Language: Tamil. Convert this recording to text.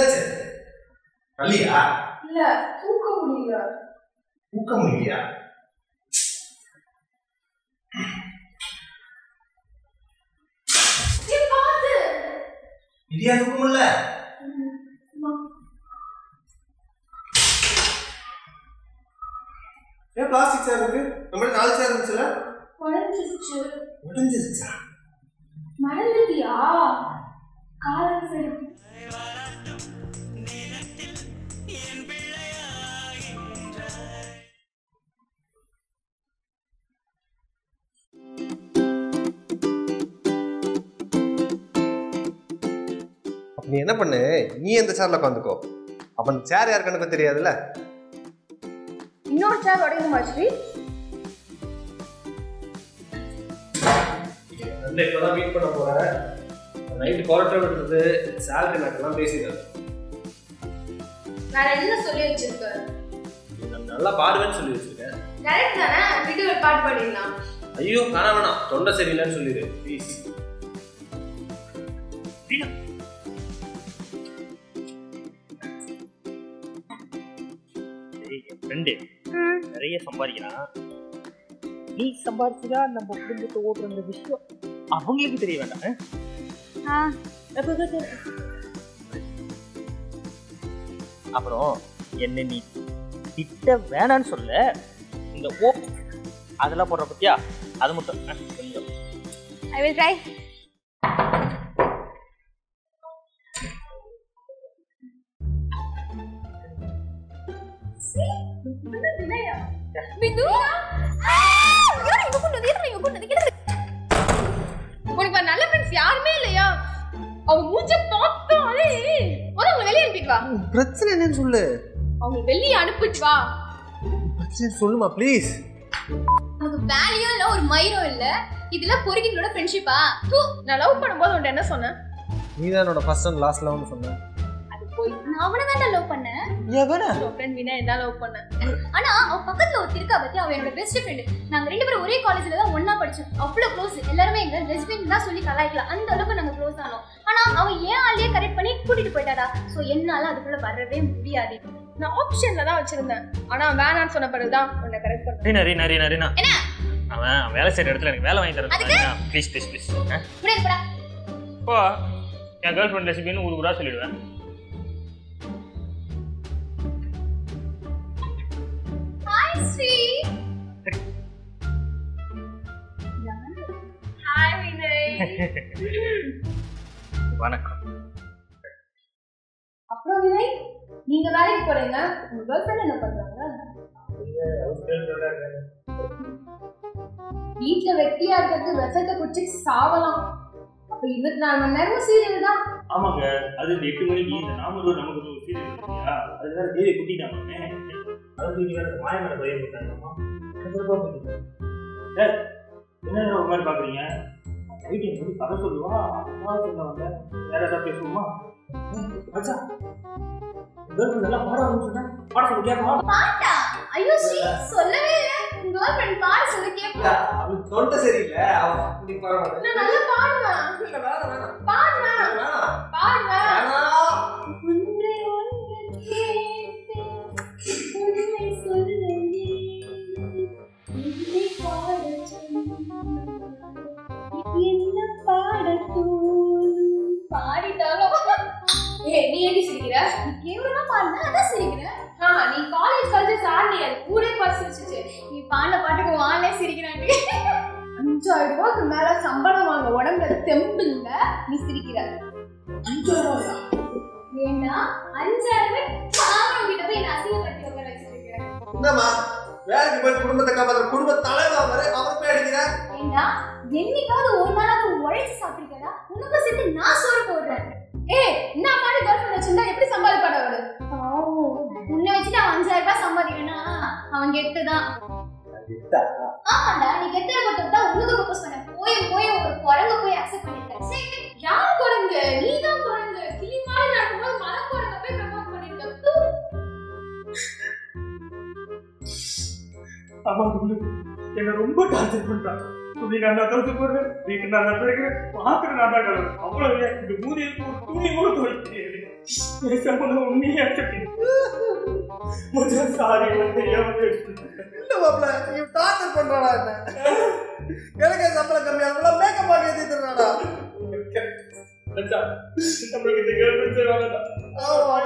என்னாச்சு வலியா இல்ல தூக்க முடியல. தூக்க முடியலையா? இடியா தூக்கம் இல்ல ஏன் பிளாஸ்டிக் சேர் இருக்கு? நம்மள நாலு சேர் இருந்துச்சுல? உடஞ்சிருச்சு. உடஞ்சிருச்சா? மறந்துட்டியா? காலம் சரி நீ என்ன பண்ணு? நீ அந்த சேர்ல உட்காந்துக்கோ. அப்ப அந்த சேர் யார் கணக்கு தெரியாதுல்ல. இன்னொரு சேர் உடையுமா ஸ்ரீ வந்து இப்பதான் மீட் பண்ண போறேன் நைட்டு குவார்டர் விடுறது சேலரி மேட்டர்லாம் பேசிடுறேன் வேற என்ன சொல்லி வச்சிருக்க? நல்லா பாடுவேன்னு சொல்லி வச்சிருக்கேன் கரெக்ட் தானே? வீட்டு ஒரு பாட்டு பாடிடலாம். ஐயோ வேணாம் வேணாம். தொண்டை சரியில்லைன்னு சொல்லிடு. ப்ளீஸ் ஃப்ரெண்டு நிறைய சம்பாதிக்கிறான். நீ சம்பாதிச்சுதா நம்ம குடும்பத்தை ஓட்டுற விஷயம் அவங்களுக்கு தெரிய வேண்டாம். அப்புறம் என்ன நீ திட்ட வேணான்னு சொல்ல இந்த ஓ அதெல்லாம் போடுற பத்தியா? அது மட்டும். கொஞ்சம். I will try Bindu? யார் இங்க கொண்டு வந்து இங்க கொண்டு வந்து உனக்கு வேற நல்ல ஃப்ரெண்ட்ஸ் யாருமே இல்லையா? அவங்க மூஞ்ச பார்த்தாலே முதல்ல அவங்க வெளியே அனுப்பிட்டு வா. பிரச்சனை என்னன்னு சொல்லு. அவங்க வெளியே அனுப்பிட்டு வா. பிரச்சனை சொல்லுமா ப்ளீஸ் உனக்கு வேலையும் இல்ல ஒரு மயிரும் இல்ல இதுல பொறுக்கிங்களோட ஃப்ரெண்ட்ஷிப்பா நான் லவ் பண்ணும்போது உன்ட்ட என்ன சொன்னேன்? நீ தான் என்னோட ஃபர்ஸ்ட் அண்ட் லாஸ்ட் லவ்னு சொன்னேன் போய் நான் அவனை தான் லவ் பண்ணேன். எவனா? ஃப்ரெண்ட் வினா என்ன லவ் பண்ணேன்? ஆனா அவ பக்கத்துல ஒரு இருக்கா பத்தி அவ என்னோட பெஸ்ட் ஃப்ரெண்ட் நாங்க ரெண்டு பேரும் ஒரே காலேஜ்ல தான் ஒண்ணா படிச்சோம். அவ்வளவு க்ளோஸ் எல்லாருமே எங்க லெஸ்பியன் தான் சொல்லி கலாய்க்கலாம் அந்த அளவுக்கு நாங்க க்ளோஸ் ஆனோம். ஆனா அவ ஏன் ஆளையே கரெக்ட் பண்ணி கூட்டிட்டு போயிட்டாடா? சோ என்னால அதுக்குள்ள வரவே முடியாது. நான் ஆப்ஷன்ல தான் வச்சிருந்தேன். ஆனா வேணான்னு சொன்ன பிறகுதான் உன்னை கரெக்ட் பண்ணேன். ரீனா ரீனா ரீனா ரீனா. என்ன? அவன் வேலை செய்யற இடத்துல எனக்கு வேலை வாங்கி தரேன் ப்ளீஸ் ப்ளீஸ் ப்ளீஸ் இப்போ என் கேர்ள் ஃப்ரெண்ட் ரெசிபின்னு ஊர் ஊரா சொல்லிடுவேன். ஸ்ரீ ஹாய் வினய் வணக்கம். அப்புறம் வினய் நீங்க வேலைக்கு போறீங்க. உங்க கேர்ள் ஃப்ரெண்ட் என்ன பண்றாங்க? வீட்ல வெட்டியா இருக்கிறது விஷத்தை குடிச்சு சாவலாம். அப்ப இருபத்தி நாலு மணி நேரமும் சீரியல் தான். ஆமாங்க. அது எட்டு மணிக்கு இந்த நாமூர் நமக்கு ஒரு சீரியல் இருக்கு இல்லையா அது வேற தேவி குட்டிட்டாங்க அது நீங்க வேற மாய மேல பையன் போட்டாங்கம்மா சார் என்ன ஒரு மாதிரி பாக்குறீங்க? நைட் எனக்கு கதை சொல்லுவா அம்மா சொன்னவங்க வேற ஏதாவது பேசுவோமா? அச்சா கேர்ள் நல்லா பாட ஆரம்பிச்சுன்னா பாட சொல்லி பாட்டா? ஐயோ ஸ்ரீ சொல்லவே இல்ல. கேர்ள் ஃப்ரெண்ட் பாட சொல்லி கேப்பா அவன் தொண்டை சரியில்லை. அவன் அப்படி பரவாயில்ல. நான் நல்லா பாடுவேன். இல்ல, வேணாம், வேணாம். பாடுவேன். வேணாம். பாடுவேன். நீ காலேஜ் கல்ச்சர் சார் நீ அது ஊரே பார்த்து சிரிச்சிச்சு நீ பாடின பாட்டுக்கு வாழே சிரிக்கிறாங்க. அஞ்சாயிரம் ரூபாய்க்கு மேல சம்பளம் வாங்க உடம்புல தெம்பு இல்ல நீ சிரிக்கிற. அஞ்சாயிரம் ரூபாயா ஏண்டா அஞ்சாயிரம் பாவம் கிட்ட போய் நான் அசிங்கப்படுத்தி உட்கார வச்சிருக்கிறேன். என்னம்மா? வேலைக்கு போய் குடும்பத்தை காப்பாற்ற குடும்ப தலைவர் அவரு அவர் போய் ஏண்டா என்னைக்காவது ஒரு நாளாவது உழைச்சு சாப்பிட்டிருக்கடா உனக்கு சேர்த்து நான் சோறு போடுறேன். ஏய் ஆமாடா நீ மட்டும் தான் உனக்கு ப்ரொபோஸ் பண்ண போய் போய் ஒரு குரங்கு போய் அக்செப்ட் பண்ணிருக்க சரி யார் குரங்கு? நீ தான் குரங்கு. கிளி மாதிரி நடக்கும்போது மலை குரங்க போய் ப்ரொபோஸ் பண்ணிருக்க தூ. ஆமா குண்டு. என்ன ரொம்ப டார்ச்சர் பண்றாங்க துணி நான் தோத்து போடுறேன் வீட்டு நான் தான் கழுவுறேன் அவ்வளவு இந்த ஒரு துணி கூட பேசாம உண்மையா முஜே சாரி தெரியாம இல்ல மாப்ள பண்றாடா எனக்கு சம்பளம் கம்மியா இவ்வளவு மேக்கப் ஆகி ஏத்திடுறாடா நம்மளுக்கு இந்த ஆமா